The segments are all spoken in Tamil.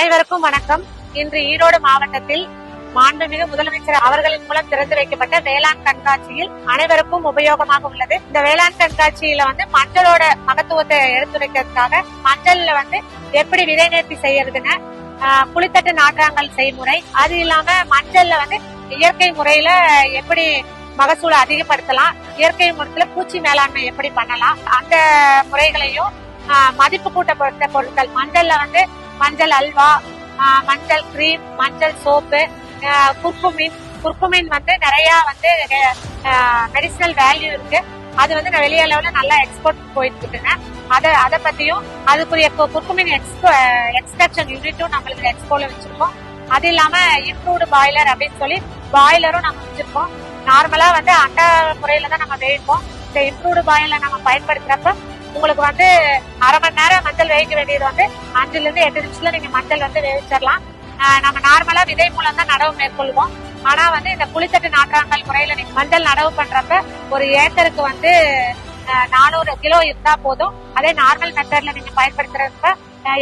அனைவருக்கும் வணக்கம். இன்று ஈரோடு மாவட்டத்தில் மாண்புமிகு முதலமைச்சர் அவர்களின் மூலம் திறந்து வைக்கப்பட்ட வேளாண் கண்காட்சியில் அனைவருக்கும் உபயோகமாக உள்ளது. இந்த வேளாண் கண்காட்சியில வந்து மஞ்சளோட மகத்துவத்தை எடுத்துரைக்கிறதுக்காக மஞ்சள்ல வந்து எப்படி விதை நேர்த்தி செய்யறதுன்னு ஆஹ், நாற்றாங்கல் செய்முறை அது இல்லாம மஞ்சள்ல வந்து இயற்கை முறையில எப்படி மகசூலை அதிகப்படுத்தலாம் இயற்கை முறையில பூச்சி மேலாண்மை எப்படி பண்ணலாம் அந்த முறைகளையும் ஆஹ், மதிப்பு கூட்ட பொருட்கள் மஞ்சள்ல வந்து மஞ்சள் அல்வா மஞ்சள் கிரீம் மஞ்சள் சோப்பு குர்குமின் குர்குமின் வந்து நிறைய வந்து மெடிசனல் வேல்யூ இருக்கு. அது வந்து நான் வெளிய அளவுல நல்லா எக்ஸ்போர்ட் போயிட்டு இருக்குங்க. அதை அதை பத்தியும் அதுக்குரிய குர்குமின் எக்ஸ்போ எக்ஸ்ட்ராக்ஷன் யூனிட்டும் நம்மளுக்கு எக்ஸ்போல வச்சிருக்கோம். அது இல்லாம இம்ப்ரூவ்டு பாய்லர் அப்படின்னு சொல்லி பாய்லரும் நம்ம வச்சிருக்கோம். நார்மலா வந்து அண்டா முறையில தான் நம்ம வேவிப்போம் இந்த இம்ப்ரூவ்டு பாய்லர் நம்ம பயன்படுத்துறப்ப உங்களுக்கு வந்து அரை மணி நேரம் மஞ்சள் வேவிக்க வேண்டியது வந்து அஞ்சுல இருந்து எட்டு நிமிஷத்துல நீங்க மஞ்சள் வந்து வேவிச்சிடலாம் நம்ம நார்மலா விதை மூலம் தான் நடவு மேற்கொள்வோம். ஆனா வந்து இந்த குளித்தட்டு நாற்றாங்கல் முறையில நீங்க மஞ்சள் நடவு பண்றப்ப ஒரு ஏக்கருக்கு வந்து நானூறு கிலோ இருந்தா போதும். அதே நார்மல் மெத்தட்ல நீங்க பயன்படுத்துறப்ப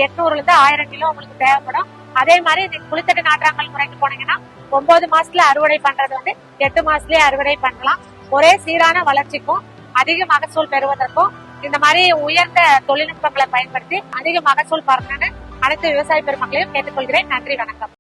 எட்நூறுல இருந்து ஆயிரம் கிலோ உங்களுக்கு தேவைப்படும். அதே மாதிரி நீங்க குளித்தட்டு நாற்றாங்கல் முறைக்கு போனீங்கன்னா ஒன்பது மாசத்துல அறுவடை பண்றது வந்து எட்டு மாசத்துலயே அறுவடை பண்ணலாம். ஒரே சீரான வளர்ச்சிக்கும் அதிக மகசூல் பெறுவதற்கும் இந்த மாதிரி உயர்ந்த தொழில்நுட்பங்களை பயன்படுத்தி அதிக மகசூல் பறக்கணும்னு அனைத்து விவசாய பெருமக்களையும் கேட்டுக்கொள்கிறேன். நன்றி வணக்கம்.